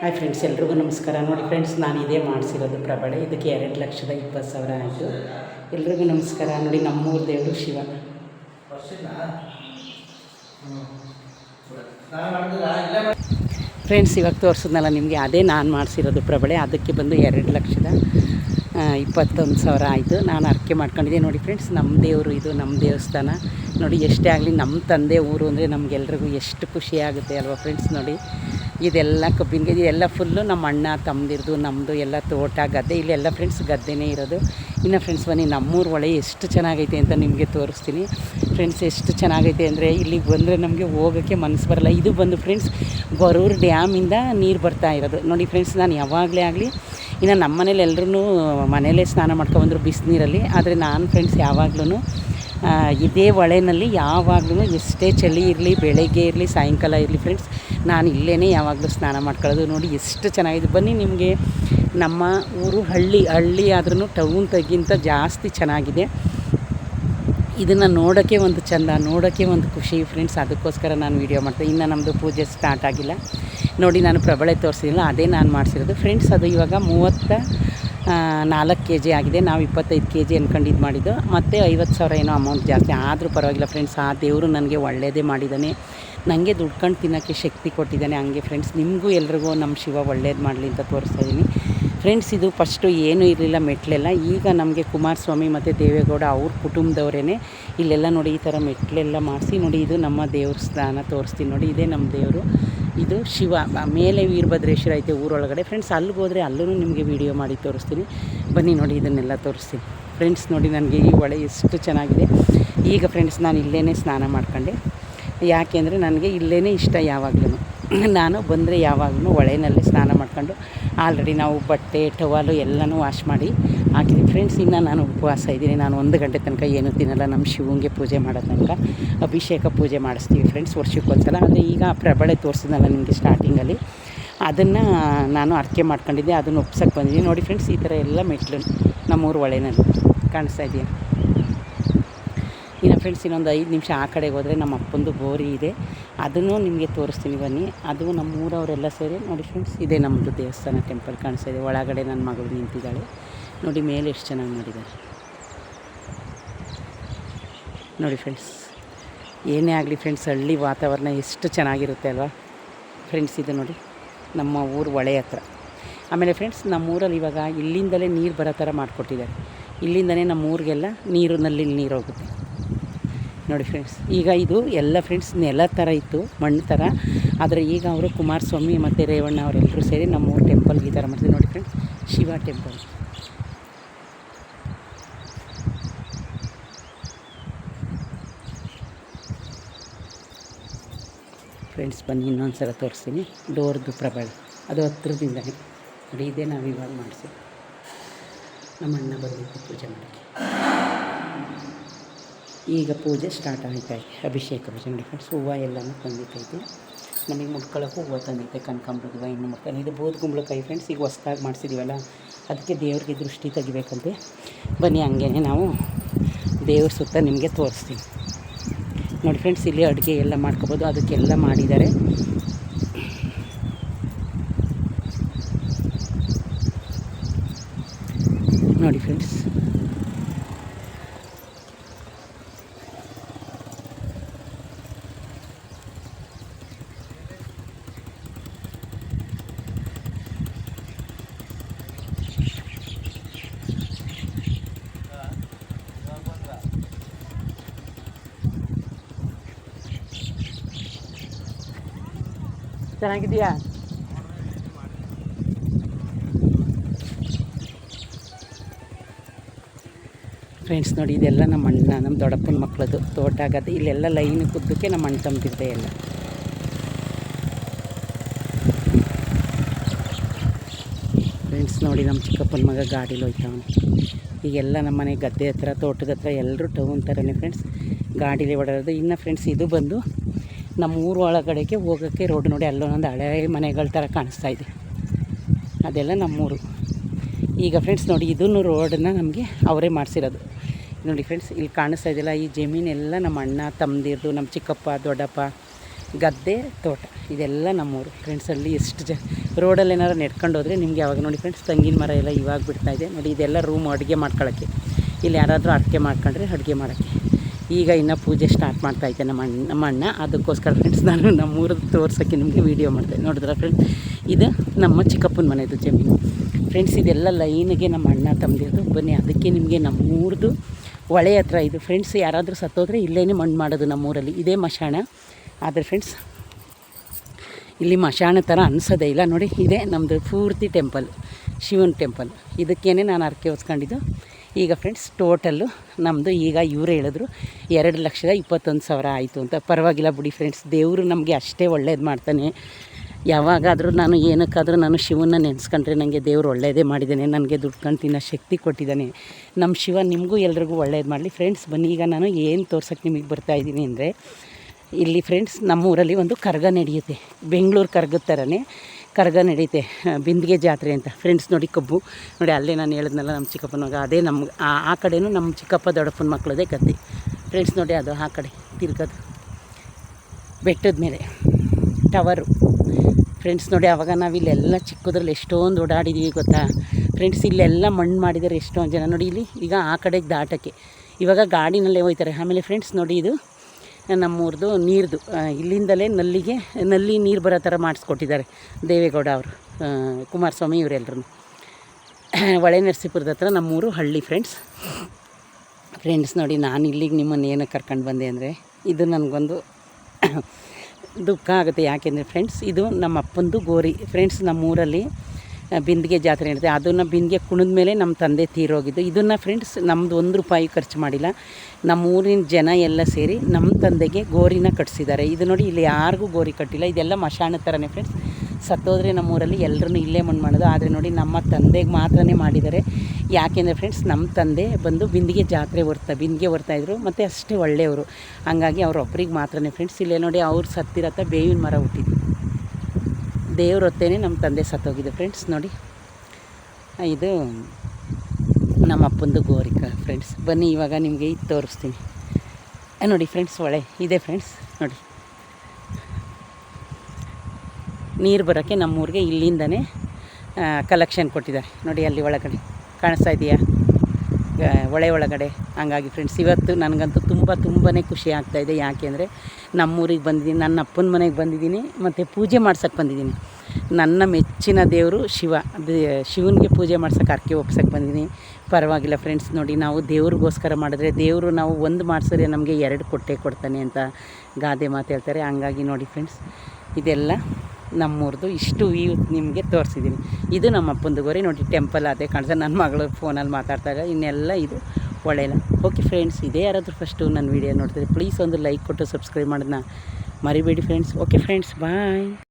Hi friends ಎಲ್ರಿಗೂ ನಮಸ್ಕಾರ. ನೋಡಿ ಫ್ರೆಂಡ್ಸ್ ನಾನು ಇದೇ ಮಾಡಿಸಿರೋದು ಪ್ರಬಳೆ ಇದಕ್ಕೆ ಎರಡು ಲಕ್ಷದ ಇಪ್ಪತ್ತು ಸಾವಿರ ಆಯಿತು. ಎಲ್ರಿಗೂ ನಮಸ್ಕಾರ. ನೋಡಿ ನಮ್ಮೂರು ದೇವರು ಶಿವ. ಫ್ರೆಂಡ್ಸ್ ಇವಾಗ ತೋರಿಸಿದ್ನಲ್ಲ, ನಿಮಗೆ ಅದೇ ನಾನು ಮಾಡಿಸಿರೋದು ಪ್ರಬಳೆ. ಅದಕ್ಕೆ ಬಂದು ಎರಡು ಲಕ್ಷದ ಇಪ್ಪತ್ತೊಂದು ಸಾವಿರ ಆಯಿತು. ನಾನು ಅರ್ಕೆ ಮಾಡ್ಕೊಂಡಿದ್ದೆ. ನೋಡಿ ಫ್ರೆಂಡ್ಸ್ ನಮ್ಮ ದೇವರು ಇದು ನಮ್ಮ ದೇವಸ್ಥಾನ. ನೋಡಿ ಎಷ್ಟೇ ಆಗಲಿ ನಮ್ಮ ತಂದೆ ಊರು ಅಂದರೆ ನಮಗೆಲ್ರಿಗೂ ಎಷ್ಟು ಖುಷಿ ಆಗುತ್ತೆ ಅಲ್ವಾ ಫ್ರೆಂಡ್ಸ್ ನೋಡಿ. ಇದೆಲ್ಲ ಕಬ್ಬಿನ ಇದೆಲ್ಲ ಫುಲ್ಲು ನಮ್ಮ ಅಣ್ಣ ತಮ್ಮದಿರ್ದು ನಮ್ಮದು ಎಲ್ಲ ತೋಟ, ಗದ್ದೆ ಇಲ್ಲೆಲ್ಲ ಫ್ರೆಂಡ್ಸ್ ಗದ್ದೆನೇ ಇರೋದು. ಇನ್ನು ಫ್ರೆಂಡ್ಸ್ ಬನ್ನಿ, ನಮ್ಮೂರು ಹೊಳೆ ಎಷ್ಟು ಚೆನ್ನಾಗೈತೆ ಅಂತ ನಿಮಗೆ ತೋರಿಸ್ತೀನಿ. ಫ್ರೆಂಡ್ಸ್ ಎಷ್ಟು ಚೆನ್ನಾಗೈತೆ ಅಂದರೆ ಇಲ್ಲಿಗೆ ಬಂದರೆ ನಮಗೆ ಹೋಗೋಕ್ಕೆ ಮನಸ್ಸು ಬರಲ್ಲ. ಇದು ಬಂದು ಫ್ರೆಂಡ್ಸ್ ಗೊರೂರು ಡ್ಯಾಮಿಂದ ನೀರು ಬರ್ತಾ ಇರೋದು. ನೋಡಿ ಫ್ರೆಂಡ್ಸ್ ನಾನು ಯಾವಾಗಲೇ ಆಗಲಿ, ಇನ್ನು ನಮ್ಮ ಮನೇಲಿ ಎಲ್ಲರೂ ಮನೇಲೇ ಸ್ನಾನ ಮಾಡ್ಕೊಬಂದರು ಬಿಸಿನೀರಲ್ಲಿ. ಆದರೆ ನಾನು ಫ್ರೆಂಡ್ಸ್ ಯಾವಾಗ್ಲೂ ಇದೇ ಹೊಳೆನಲ್ಲಿ ಯಾವಾಗಲೂ ಎಷ್ಟೇ ಚಳಿ ಇರಲಿ, ಬೆಳಗ್ಗೆ ಇರಲಿ, ಸಾಯಂಕಾಲ ಇರಲಿ ಫ್ರೆಂಡ್ಸ್ ನಾನು ಇಲ್ಲೇ ಯಾವಾಗಲೂ ಸ್ನಾನ ಮಾಡ್ಕೊಳ್ಳೋದು ನೋಡಿ ಎಷ್ಟು ಚೆನ್ನಾಗಿದೆ. ಬನ್ನಿ ನಿಮಗೆ ನಮ್ಮ ಊರು ಹಳ್ಳಿ ಹಳ್ಳಿ ಆದ್ರೂ ಟೌನ್ ತಗಿಂತ ಜಾಸ್ತಿ ಚೆನ್ನಾಗಿದೆ. ಇದನ್ನು ನೋಡೋಕ್ಕೆ ಒಂದು ಚಂದ ನೋಡೋಕ್ಕೆ ಒಂದು ಖುಷಿ ಫ್ರೆಂಡ್ಸ್ ಅದಕ್ಕೋಸ್ಕರ ನಾನು ವೀಡಿಯೋ ಮಾಡ್ತೀನಿ ಇನ್ನು ನಮ್ಮದು ಪೂಜೆ ಸ್ಟಾರ್ಟ್ ಆಗಿಲ್ಲ. ನೋಡಿ ನಾನು ಪ್ರಬಳೆ ತೋರಿಸಿಲ್ಲ ಅದೇ ನಾನು ಮಾಡಿಸಿರೋದು. ಫ್ರೆಂಡ್ಸ್ ಅದು ಇವಾಗ ಮೂವತ್ತ ನಾಲ್ಕು ಕೆ ಜಿ ಆಗಿದೆ. ನಾವು ಇಪ್ಪತ್ತೈದು ಕೆ ಜಿ ಅಂದ್ಕೊಂಡು ಇದು ಮಾಡಿದ್ದು. ಮತ್ತು ಐವತ್ತು ಸಾವಿರ ಏನೋ ಅಮೌಂಟ್ ಜಾಸ್ತಿ. ಆದರೂ ಪರವಾಗಿಲ್ಲ ಫ್ರೆಂಡ್ಸ್ ಆ ದೇವರು ನನಗೆ ಒಳ್ಳೆಯದೇ ಮಾಡಿದ್ದಾನೆ ನನಗೆ ದುಡ್ಕೊಂಡು ತಿನ್ನೋಕ್ಕೆ ಶಕ್ತಿ ಕೊಟ್ಟಿದ್ದಾನೆ ಹಂಗೆ ಫ್ರೆಂಡ್ಸ್ ನಿಮಗೂ ಎಲ್ರಿಗೂ ನಮ್ಮ ಶಿವ ಒಳ್ಳೇದು ಮಾಡಲಿ ಅಂತ ತೋರಿಸ್ತಾ ಇದ್ದೀನಿ ಫ್ರೆಂಡ್ಸ್ ಇದು ಫಸ್ಟು ಏನೂ ಇರಲಿಲ್ಲ ಮೆಟ್ಲೆಲ್ಲ ಈಗ ನಮಗೆ ಕುಮಾರಸ್ವಾಮಿ ಮತ್ತು ದೇವೇಗೌಡ ಅವ್ರ ಕುಟುಂಬದವರೇ ಇಲ್ಲೆಲ್ಲ ನೋಡಿ ಈ ಥರ ಮೆಟ್ಲೆಲ್ಲ ಮಾಡಿಸಿ ನೋಡಿ ಇದು ನಮ್ಮ ದೇವ್ರ ಸ್ಥಾನ ತೋರಿಸ್ತೀನಿ ನೋಡಿ. ಇದೇ ನಮ್ಮ ದೇವರು. ಇದು ಶಿವ ಮೇಲೆ ವೀರಭದ್ರೇಶ್ವರ ಐತೆ ಊರೊಳಗಡೆ. ಫ್ರೆಂಡ್ಸ್ ಅಲ್ಲಿಗೆ ಹೋದರೆ ಅಲ್ಲೂ ನಿಮಗೆ ವಿಡಿಯೋ ಮಾಡಿ ತೋರಿಸ್ತೀನಿ. ಬನ್ನಿ ನೋಡಿ ಇದನ್ನೆಲ್ಲ ತೋರಿಸ್ತೀನಿ. ಫ್ರೆಂಡ್ಸ್ ನೋಡಿ ನನಗೆ ಈ ಹೊಳೆ ಎಷ್ಟು ಚೆನ್ನಾಗಿದೆ. ಈಗ ಫ್ರೆಂಡ್ಸ್ ನಾನು ಇಲ್ಲೇ ಸ್ನಾನ ಮಾಡ್ಕೊಂಡೆ. ಯಾಕೆಂದರೆ ನನಗೆ ಇಲ್ಲೇ ಇಷ್ಟ ಯಾವಾಗಲೂ ನಾನು ಬಂದರೆ ಯಾವಾಗಲೂ ಹೊಳೆಯಲ್ಲಿ ಸ್ನಾನ ಮಾಡ್ಕೊಂಡು ಆಲ್ರೆಡಿ ನಾವು ಬಟ್ಟೆ ಟವಾಲು ಎಲ್ಲನೂ ವಾಶ್ ಮಾಡಿ ಹಾಕಿದ್ವಿ ಫ್ರೆಂಡ್ಸ್ ಇನ್ನು ನಾನು ಉಪವಾಸ ಇದ್ದೀನಿ. ನಾನು ಒಂದು ಗಂಟೆ ತನಕ ಏನೂ ತಿನ್ನಲ್ಲ. ನಮ್ಮ ಶಿವಂಗೆ ಪೂಜೆ ಮಾಡೋ ತನಕ ಅಭಿಷೇಕ ಪೂಜೆ ಮಾಡಿಸ್ತೀವಿ ಫ್ರೆಂಡ್ಸ್ ವರ್ಷಕ್ಕೊಂದ್ಸಲ. ಆದರೆ ಈಗ ಪ್ರಬಳೆ ತೋರಿಸಿದ್ನಲ್ಲ ನಿಮಗೆ ಸ್ಟಾರ್ಟಿಂಗಲ್ಲಿ ಅದನ್ನು ನಾನು ಅರ್ಕೆ ಮಾಡ್ಕೊಂಡಿದ್ದೆ. ಅದನ್ನು ಒಪ್ಸಕ್ಕೆ ಬಂದಿದ್ದೀನಿ. ನೋಡಿ ಫ್ರೆಂಡ್ಸ್ ಈ ಥರ ಎಲ್ಲ ಮೆಟ್ಲು ನಮ್ಮೂರು ಒಳೆನಲ್ಲಿ ಕಾಣಿಸ್ತಾ ಇದೆಯಾ? ಇನ್ನು ಫ್ರೆಂಡ್ಸ್ ಇನ್ನೊಂದು ಐದು ನಿಮಿಷ ಆ ಕಡೆಗೆ ಹೋದರೆ ನಮ್ಮ ಅಪ್ಪಂದು ಗೋರಿ ಇದೆ. ಅದನ್ನು ನಿಮಗೆ ತೋರಿಸ್ತೀನಿ ಬನ್ನಿ. ಅದು ನಮ್ಮ ಊರವರೆಲ್ಲ ಸೇರಿ ನೋಡಿ ಫ್ರೆಂಡ್ಸ್ ಇದೆ ನಮ್ಮದು ದೇವಸ್ಥಾನ ಟೆಂಪಲ್ ಕಾಣಿಸ್ತಾ ಇದೆ. ಒಳಗಡೆ ನನ್ನ ಮಗಳು ನಿಂತಿದ್ದಾಳೆ. ನೋಡಿ ಮೇಲೆ ಎಷ್ಟು ಚೆನ್ನಾಗಿ ಮಾಡಿದ್ದಾರೆ. ನೋಡಿ ಫ್ರೆಂಡ್ಸ್ ಏನೇ ಆಗಲಿ ಫ್ರೆಂಡ್ಸ್ ಹಳ್ಳಿ ವಾತಾವರಣ ಎಷ್ಟು ಚೆನ್ನಾಗಿರುತ್ತೆ ಅಲ್ವಾ? ಫ್ರೆಂಡ್ಸ್ ಇದು ನೋಡಿ ನಮ್ಮ ಊರು ಹೊಳೆ ಹತ್ರ. ಆಮೇಲೆ ಫ್ರೆಂಡ್ಸ್ ನಮ್ಮ ಊರಲ್ಲಿ ಇವಾಗ ಇಲ್ಲಿಂದಲೇ ನೀರು ಬರೋ ಥರ ಮಾಡಿಕೊಟ್ಟಿದ್ದಾರೆ. ಇಲ್ಲಿಂದಲೇ ನಮ್ಮ ಊರಿಗೆಲ್ಲ ನೀರು ನಲ್ಲಿ ನೀರು ಹೋಗುತ್ತೆ. ನೋಡಿ ಫ್ರೆಂಡ್ಸ್ ಈಗ ಇದು ಎಲ್ಲ ಫ್ರೆಂಡ್ಸ್ ನೆಲ ಥರ ಇತ್ತು, ಮಣ್ಣು ಥರ. ಆದರೆ ಈಗ ಅವರು ಕುಮಾರಸ್ವಾಮಿ ಮತ್ತು ರೇವಣ್ಣ ಅವರೆಲ್ಲರೂ ಸೇರಿ ನಮ್ಮ ಊರು ಟೆಂಪಲ್ಗೆ ಈ ಥರ ಮಾಡ್ತೀವಿ ನೋಡಿ ಫ್ರೆಂಡ್ಸ್ ಶಿವ ಟೆಂಪಲ್ ಫ್ರೆಂಡ್ಸ್ ಬನ್ನಿ ಇನ್ನೊಂದು ಸಲ ತೋರಿಸ್ತೀನಿ. ಡೋರ್ದು ಪ್ರಬಳೆ ಅದು ಹತ್ರದಿಂದನೇ. ನೋಡಿ, ಇದೇ ನಾವು ಇವಾಗ ಮಾಡಿಸಿ ನಮ್ಮ ಅಣ್ಣ ಬಂದಿದ್ದು ಪೂಜೆ ಮಾಡೋಕ್ಕೆ. ಈಗ ಪೂಜೆ ಸ್ಟಾರ್ಟ್ ಆಯ್ತಾಯಿ ಅಭಿಷೇಕ ಪೂಜೆ ನೋಡಿ ಫ್ರೆಂಡ್ಸ್ ಹೂವು ಎಲ್ಲನೂ ತಂದಿತ್ತೈತೆ ನಮಗೆ ಮುಡ್ಕೊಳ್ಳೋಕ್ಕೂ ಹೂವು ತಂದೈತೆ ಕನಕಾಂಬರದ ಹೂವು ಇನ್ನು ಮುಡ್ಕೊಂಡು ಇದು ಬೋದ್ ಕುಂಬಳಕಾಯಿ ಫ್ರೆಂಡ್ಸ್ ಈಗ ಹೊಸ್ದಾಗಿ ಮಾಡಿಸಿದ್ದೀವಲ್ಲ ಅದಕ್ಕೆ ದೇವ್ರಿಗೆ ದೃಷ್ಟಿ ತೆಗಿಬೇಕಂತೆ. ಬನ್ನಿ ಹಂಗೇ ನಾವು ದೇವ್ರ ಸುತ್ತ ನಿಮಗೆ ತೋರಿಸ್ತೀನಿ ನೋಡಿ ಫ್ರೆಂಡ್ಸ್ ಇಲ್ಲಿ ಅಡುಗೆ ಎಲ್ಲ ಮಾಡ್ಕೊಬೋದು. ಅದಕ್ಕೆಲ್ಲ ಮಾಡಿದ್ದಾರೆ ನೋಡಿ ಫ್ರೆಂಡ್ಸ್ ಚೆನ್ನಾಗಿದೆಯಾ? ಫ್ರೆಂಡ್ಸ್ ನೋಡಿ, ಇದೆಲ್ಲ ನಮ್ಮ ಅಣ್ಣ, ನಮ್ಮ ದೊಡ್ಡಪ್ಪನ ಮಕ್ಕಳದು ತೋಟ ಆಗದ ಇಲ್ಲೆಲ್ಲ ಲೈನ್ ಕುದ್ದಕ್ಕೆ ನಮ್ಮ ಅಣ್ಣ ತಂಬಿದ್ದೆ ಎಲ್ಲ. ಫ್ರೆಂಡ್ಸ್ ನೋಡಿ, ನಮ್ಮ ಚಿಕ್ಕಪ್ಪನ ಮಗ ಗಾಡೀಲಿ ಹೋಯ್ತಾವನು. ಈಗೆಲ್ಲ ನಮ್ಮ ಮನೆ ಗದ್ದೆ ಹತ್ರ, ತೋಟದ ಹತ್ರ ಎಲ್ಲರೂ ಟೌನ್ ಥರನೇ ಫ್ರೆಂಡ್ಸ್ ಗಾಡೀಲಿ ಓಡಾಡೋದು. ಇನ್ನು ಫ್ರೆಂಡ್ಸ್ ಇದು ಬಂದು ನಮ್ಮ ಊರು ಒಳಗಡೆಗೆ ಹೋಗೋಕ್ಕೆ ರೋಡ್ ನೋಡಿ ಅಲ್ಲೊಂದೊಂದು ಹಳೆ ಮನೆಗಳ ಥರ ಕಾಣಿಸ್ತಾ ಇದೆ. ಅದೆಲ್ಲ ನಮ್ಮೂರು. ಈಗ ಫ್ರೆಂಡ್ಸ್ ನೋಡಿ ಇದನ್ನು ರೋಡನ್ನ ನಮಗೆ ಅವರೇ ಮಾಡಿಸಿರೋದು. ನೋಡಿ ಫ್ರೆಂಡ್ಸ್ ಇಲ್ಲಿ ಕಾಣಿಸ್ತಾ ಇದೆಯಲ್ಲ, ಈ ಜಮೀನೆಲ್ಲ ನಮ್ಮ ಅಣ್ಣ, ತಮ್ಮದಿರ್ದು, ನಮ್ಮ ಚಿಕ್ಕಪ್ಪ, ದೊಡ್ಡಪ್ಪ, ಗದ್ದೆ, ತೋಟ, ಇದೆಲ್ಲ ನಮ್ಮೂರು. ಫ್ರೆಂಡ್ಸ್ ಅಲ್ಲಿ ಎಷ್ಟು ಜ ರೋಡಲ್ಲಿ ಏನಾರು ನೆಡ್ಕೊಂಡು ಹೋದರೆ ನಿಮಗೆ ಯಾವಾಗ ನೋಡಿ ಫ್ರೆಂಡ್ಸ್ ತಂಗಿನ ಮರ ಎಲ್ಲ ಇವಾಗ ಬಿಡ್ತಾ ಇದೆ. ನೋಡಿ, ಇದೆಲ್ಲ ರೂಮ್ ಅಡುಗೆ ಮಾಡ್ಕೊಳ್ಳೋಕ್ಕೆ ಇಲ್ಲಿ ಯಾರಾದರೂ ಅಡುಗೆ ಮಾಡ್ಕೊಂಡ್ರೆ ಅಡುಗೆ ಮಾಡೋಕ್ಕೆ. ಈಗ ಇನ್ನು ಪೂಜೆ ಸ್ಟಾರ್ಟ್ ಮಾಡ್ತಾ ಇದ್ದೆ ನಮ್ಮ ಅಣ್ಣ ನಮ್ಮ ಅಣ್ಣ. ಅದಕ್ಕೋಸ್ಕರ ಫ್ರೆಂಡ್ಸ್ ನಾನು ನಮ್ಮೂರದ್ದು ತೋರ್ಸೋಕ್ಕೆ ನಿಮಗೆ ವೀಡಿಯೋ ಮಾಡಿದೆ ನೋಡಿದ್ರೆ ಫ್ರೆಂಡ್ಸ್ ಇದು ನಮ್ಮ ಚಿಕ್ಕಪ್ಪನ ಮನೆಯದು ಜಮೀನು. ಫ್ರೆಂಡ್ಸ್ ಇದೆಲ್ಲ ಲೈನಿಗೆ ನಮ್ಮ ಅಣ್ಣ ತಮ್ಮದಿರೋದು ಬನ್ನಿ, ಅದಕ್ಕೆ ನಿಮಗೆ ನಮ್ಮೂರದು ಹೊಳೆ ಹತ್ರ ಇದು. ಫ್ರೆಂಡ್ಸ್ ಯಾರಾದರೂ ಸತ್ತೋದ್ರೆ ಇಲ್ಲೇ ಮಣ್ಣು ಮಾಡೋದು ನಮ್ಮೂರಲ್ಲಿ. ಇದೇ ಮಶಾಣ. ಆದರೆ ಫ್ರೆಂಡ್ಸ್ ಇಲ್ಲಿ ಮಶಾಣ ಥರ ಅನಿಸೋದೇ ಇಲ್ಲ. ನೋಡಿ, ಇದೇ ನಮ್ಮದು ಪೂರ್ತಿ ಟೆಂಪಲ್ ಶಿವನ ಟೆಂಪಲ್ ಇದಕ್ಕೇನೆ ನಾನು ಅರ್ಕೆ ಹೊಸ್ಕೊಂಡಿದ್ದು ಈಗ ಫ್ರೆಂಡ್ಸ್ ಟೋಟಲ್ಲು ನಮ್ಮದು ಈಗ ಇವರು ಹೇಳಿದ್ರು, ಎರಡು ಲಕ್ಷದ ಇಪ್ಪತ್ತೊಂದು ಸಾವಿರ ಆಯಿತು ಅಂತ. ಪರವಾಗಿಲ್ಲ ಬಿಡಿ ಫ್ರೆಂಡ್ಸ್ ದೇವರು ನಮಗೆ ಅಷ್ಟೇ ಒಳ್ಳೇದು ಮಾಡ್ತಾನೆ. ಯಾವಾಗಾದರೂ ನಾನು ಏನಕ್ಕಾದರೂ ನಾನು ಶಿವನ ನೆನೆಸ್ಕೊಂಡ್ರೆ ನನಗೆ ದೇವರು ಒಳ್ಳೆಯದೇ ಮಾಡಿದ್ದಾನೆ, ನನಗೆ ದುಡ್ಕೊಂಡು ತಿನ್ನೋ ಶಕ್ತಿ ಕೊಟ್ಟಿದ್ದಾನೆ. ನಮ್ಮ ಶಿವ ನಿಮಗೂ ಎಲ್ರಿಗೂ ಒಳ್ಳೇದು ಮಾಡಲಿ. ಫ್ರೆಂಡ್ಸ್ ಬನ್ನಿ, ಈಗ ನಾನು ಏನು ತೋರ್ಸೋಕ್ಕೆ ನಿಮಗೆ ಬರ್ತಾಯಿದ್ದೀನಿ ಅಂದರೆ, ಇಲ್ಲಿ ಫ್ರೆಂಡ್ಸ್ ನಮ್ಮೂರಲ್ಲಿ ಒಂದು ಕರ್ಗ ನಡೆಯುತ್ತೆ. ಬೆಂಗಳೂರು ಕರ್ಗದ ಥರನೇ ಕರ್ಗ ನಡೀತೆ ಬಿಂದಿಗೆ ಜಾತ್ರೆ ಅಂತ. ಫ್ರೆಂಡ್ಸ್ ನೋಡಿ ಕಬ್ಬು. ನೋಡಿ ಅಲ್ಲೇ ನಾನು ಹೇಳಿದ್ನಲ್ಲ ನಮ್ಮ ಚಿಕ್ಕಪ್ಪನ ಅದೇ ನಮ್ಮ ಆ ಕಡೆನೂ ನಮ್ಮ ಚಿಕ್ಕಪ್ಪ ದೊಡ್ಡಪ್ಪನ ಮಕ್ಕಳದೇ ಗದ್ದೆ ಫ್ರೆಂಡ್ಸ್ ನೋಡಿ ಅದು, ಆ ಕಡೆ ತಿರ್ಗೋದು. ಬೆಟ್ಟದ ಮೇಲೆ. ಟವರು ಫ್ರೆಂಡ್ಸ್ ನೋಡಿ ಆವಾಗ ನಾವು ಇಲ್ಲೆಲ್ಲ ಚಿಕ್ಕದ್ರಲ್ಲಿ ಎಷ್ಟೊಂದು ಓಡಾಡಿದ್ದೀವಿ ಗೊತ್ತಾ? ಫ್ರೆಂಡ್ಸ್ ಇಲ್ಲೆಲ್ಲ ಮಣ್ಣು ಮಾಡಿದರೆ ಎಷ್ಟೊಂದು ಜನ. ನೋಡಿ ಇಲ್ಲಿ ಈಗ ಆ ಕಡೆಗೆ ದಾಟಕ್ಕೆ. ಇವಾಗ ಗಾಡಿನಲ್ಲೇ ಹೋಯ್ತಾರೆ. ಆಮೇಲೆ ಫ್ರೆಂಡ್ಸ್ ನೋಡಿ ಇದು ನಮ್ಮೂರ್ದು ನೀರ್ದು ಇಲ್ಲಿಂದಲೇ ನಲ್ಲಿಗೆ, ನಲ್ಲಿ ನೀರು ಬರೋ ಥರ ಮಾಡಿಸ್ಕೊಟ್ಟಿದ್ದಾರೆ ದೇವೇಗೌಡ ಅವರು ಕುಮಾರಸ್ವಾಮಿ ಇವರೆಲ್ಲರೂ ಹೊಳೆ ನರಸೀಪುರದ ಹತ್ರ ನಮ್ಮೂರು ಹಳ್ಳಿ ಫ್ರೆಂಡ್ಸ್ ಫ್ರೆಂಡ್ಸ್ ನೋಡಿ, ನಾನು ಇಲ್ಲಿಗೆ ನಿಮ್ಮನ್ನು ಏನಕ್ಕೆ ಕರ್ಕೊಂಡು ಬಂದೆ ಅಂದರೆ ಇದು ನನಗೊಂದು ದುಃಖ ಆಗುತ್ತೆ. ಯಾಕೆಂದರೆ ಫ್ರೆಂಡ್ಸ್ ಇದು ನಮ್ಮ ಅಪ್ಪಂದು ಗೋರಿ. ಫ್ರೆಂಡ್ಸ್ ನಮ್ಮೂರಲ್ಲಿ ಬಿಂದಿಗೆ ಜಾತ್ರೆ ನಡೆಯುತ್ತೆ ಅದನ್ನು ಬಿಂದಿಗೆ ಕುಣಿದ ಮೇಲೆ ನಮ್ಮ ತಂದೆ ತೀರೋಗಿದ್ದು. ಇದನ್ನು ಫ್ರೆಂಡ್ಸ್ ನಮ್ಮದು ಒಂದು ರೂಪಾಯಿ ಖರ್ಚು ಮಾಡಿಲ್ಲ. ನಮ್ಮ ಊರಿನ ಜನ ಎಲ್ಲ ಸೇರಿ ನಮ್ಮ ತಂದೆಗೆ ಗೋರಿನ ಕಟ್ಸಿದ್ದಾರೆ. ಇದು ನೋಡಿ ಇಲ್ಲಿ ಯಾರಿಗೂ ಗೋರಿ ಕಟ್ಟಿಲ್ಲ. ಇದೆಲ್ಲ ಮಶಾಣ ಥರನೇ ಫ್ರೆಂಡ್ಸ್ ಸತ್ತೋದ್ರೆ ನಮ್ಮ ಊರಲ್ಲಿ ಎಲ್ಲರೂ ಇಲ್ಲೇ ಮಣ್ಣು ಮಾಡೋದು. ಆದರೆ ನೋಡಿ ನಮ್ಮ ತಂದೆಗೆ ಮಾತ್ರನೇ ಮಾಡಿದ್ದಾರೆ. ಯಾಕೆಂದರೆ ಫ್ರೆಂಡ್ಸ್ ನಮ್ಮ ತಂದೆ ಬಂದು ಬಿಂದಿಗೆ ಜಾತ್ರೆ ಬರ್ತಾ ಬಿಂದಿಗೆ ಹೊರ್ತಾಯಿದ್ರು ಮತ್ತು ಅಷ್ಟೇ ಒಳ್ಳೆಯವರು. ಹಂಗಾಗಿ ಅವ್ರೊಬ್ರಿಗೆ ಮಾತ್ರನೇ ಫ್ರೆಂಡ್ಸ್ ಇಲ್ಲೇ ನೋಡಿ ಅವ್ರು ಸತ್ತಿರತ್ತ ಬೇವಿನ ಮರ ಹುಟ್ಟಿದ್ದು ದೇವ್ರ ಹೊತ್ತೇನೆ ನಮ್ಮ ತಂದೆ ಸತ್ತೋಗಿದೆ ಫ್ರೆಂಡ್ಸ್ ನೋಡಿ. ಇದು ನಮ್ಮ ಅಪ್ಪಂದು ಗೋರಿಕ ಫ್ರೆಂಡ್ಸ್ ಬನ್ನಿ, ಇವಾಗ ನಿಮಗೆ ಇದು ತೋರಿಸ್ತೀನಿ. ನೋಡಿ ಫ್ರೆಂಡ್ಸ್ ಒಳೆ ಇದೆ ಫ್ರೆಂಡ್ಸ್ ನೋಡಿ. ನೀರು ಬರೋಕ್ಕೆ ನಮ್ಮೂರಿಗೆ ಇಲ್ಲಿಂದನೇ ಕಲೆಕ್ಷನ್ ಕೊಟ್ಟಿದ್ದಾರೆ. ನೋಡಿ, ಅಲ್ಲಿ ಒಳಗಡೆ ಕಾಣಿಸ್ತಾ ಇದೆಯಾ? ಹೊಳೆ ಒಳಗಡೆ. ಹಂಗಾಗಿ ಫ್ರೆಂಡ್ಸ್ ಇವತ್ತು ನನಗಂತೂ ತುಂಬ ತುಂಬಾ ಖುಷಿ ಆಗ್ತಾಯಿದೆ ಯಾಕೆಂದರೆ ನಮ್ಮೂರಿಗೆ ಬಂದಿದ್ದೀನಿ, ನನ್ನ ಅಪ್ಪನ ಮನೆಗೆ ಬಂದಿದ್ದೀನಿ, ಮತ್ತು ಪೂಜೆ ಮಾಡ್ಸೋಕ್ಕೆ ಬಂದಿದ್ದೀನಿ. ನನ್ನ ಮೆಚ್ಚಿನ ದೇವರು ಶಿವ. ಶಿವನಿಗೆ ಪೂಜೆ ಮಾಡ್ಸೋಕೆ, ಅರ್ಕೆ ಒಪ್ಸೋಕ್ಕೆ ಬಂದಿದ್ದೀನಿ. ಪರವಾಗಿಲ್ಲ ಫ್ರೆಂಡ್ಸ್ ನೋಡಿ ನಾವು ದೇವ್ರಿಗೋಸ್ಕರ ಮಾಡಿದ್ರೆ ದೇವರು ನಾವು ಒಂದು ಮಾಡಿಸಿದ್ರೆ ನಮಗೆ ಎರಡು ಕೊಟ್ಟೆ ಕೊಡ್ತಾನೆ ಅಂತ ಗಾದೆ ಮಾತು ಹೇಳ್ತಾರೆ. ಹಂಗಾಗಿ ನೋಡಿ ಫ್ರೆಂಡ್ಸ್ ಇದೆಲ್ಲ ನಮ್ಮೂರ್ದು ಇಷ್ಟು ವ್ಯೂ ನಿಮಗೆ ತೋರಿಸಿದ್ದೀನಿ. ಇದು ನಮ್ಮ ಅಪ್ಪಂದು ಗೋರಿ. ನೋಡಿ ಟೆಂಪಲ್ ಅದೇ ಕಾಣಿಸ್ತಾರೆ ನನ್ನ ಮಗಳು ಫೋನಲ್ಲಿ ಮಾತಾಡ್ತಾರೆ ಇನ್ನೆಲ್ಲ ಇದು ಒಳ್ಳೆಯಲ್ಲ ಓಕೆ ಫ್ರೆಂಡ್ಸ್ ಇದೇ ಯಾರಾದರೂ ಫಸ್ಟು ನನ್ನ ವೀಡಿಯೋ ನೋಡ್ತಿದ್ರೆ ಪ್ಲೀಸ್ ಒಂದು ಲೈಕ್ ಕೊಟ್ಟು ಸಬ್ಸ್ಕ್ರೈಬ್ ಮಾಡೋದನ್ನ ಮರಿಬೇಡಿ ಫ್ರೆಂಡ್ಸ್ ಓಕೆ ಫ್ರೆಂಡ್ಸ್ ಬಾಯ್